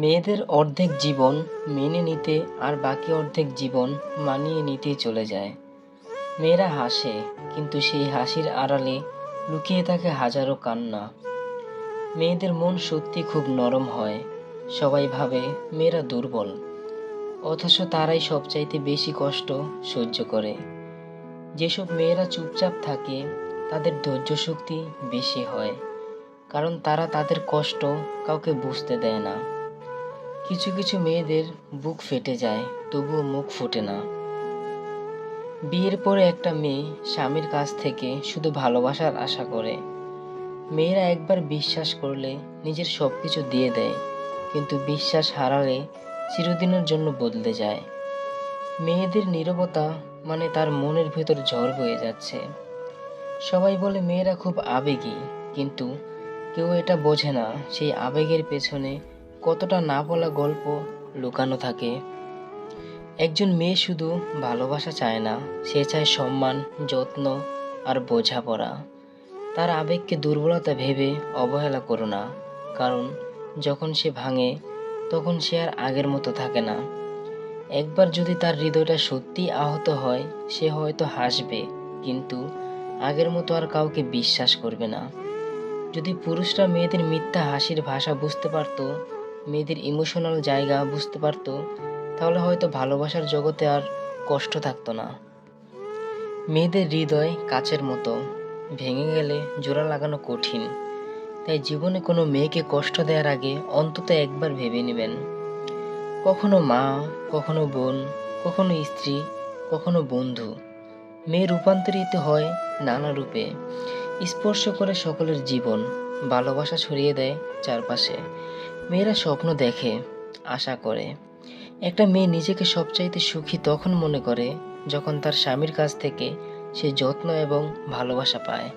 মেয়েদের অর্ধেক জীবন মেনে নিতে আর বাকি অর্ধেক জীবন মানিয়ে নিতে চলে যায়। মেয়েরা হাসে, কিন্তু সেই হাসির আড়ালে লুকিয়ে থাকে হাজারো কান্না। মেয়েদের মন সত্যি খুব নরম হয়, সবাই ভাবে মেয়েরা দুর্বল। অথচ তারাই সবচাইতে বেশি কষ্ট সহ্য করে। যেসব মেয়েরা চুপচাপ থাকে, তাদের ধৈর্য শক্তি বেশি হয়, কারণ তারা তাদের কষ্ট কাউকে বুঝতে দেয় না। কিছু কিছু মেয়েদের বুক ফেটে যায়, তবুও মুখ ফোটে না। বিয়ের পরে একটা মেয়ে স্বামীর কাছ থেকে শুধু ভালোবাসার আশা করে। মেয়েরা একবার বিশ্বাস করলে নিজের সব কিছু দিয়ে দেয়, কিন্তু বিশ্বাস হারালে চিরদিনের জন্য বদলে যায়। মেয়েদের নীরবতা মানে তার মনের ভেতর ঝড় বয়ে যাচ্ছে। সবাই বলে মেয়েরা খুব আবেগী, কিন্তু কেউ এটা বোঝে না, সেই আবেগের পেছনে কতটা না বলা গল্প লুকানো থাকে। একজন মেয়ে শুধু ভালোবাসা চায় না, সে চায় সম্মান, যত্ন আর বোঝাপড়া। তার আবেগকে দুর্বলতা ভেবে অবহেলা করো না, কারণ যখন সে ভাঙে, তখন সে আর আগের মতো থাকে না। একবার যদি তার হৃদয়টা সত্যি আহত হয়, সে হয়তো হাসবে, কিন্তু আগের মতো আর কাউকে বিশ্বাস করবে না। যদি পুরুষরা মেয়েদের মিথ্যা হাসির ভাষা বুঝতে পারতো মেয়েদের ইমোশনাল জায়গা বুঝতে পারতো, তাহলে হয়তো ভালোবাসার জগতে আর কষ্ট থাকতো না। মেয়েদের হৃদয় কাচের মতো, ভেঙে গেলে জোড়া লাগানো কঠিন। তাই জীবনে কোনো মেয়েকে কষ্ট দেওয়ার আগে অন্তত একবার ভেবে নেবেন। কখনো মা, কখনো বোন, কখনো স্ত্রী, কখনো বন্ধু। মেয়ে রূপান্তরিত হয় নানা রূপে। স্পর্শ করে সকলের জীবন, ভালোবাসা ছড়িয়ে দেয় চারপাশে। মেয়েরা স্বপ্ন দেখে, আশা করে। একটা মেয়ে নিজেকে সবচাইতে সুখী তখন মনে করে, যখন তার স্বামীর কাছ থেকে সে যত্ন এবং ভালোবাসা পায়।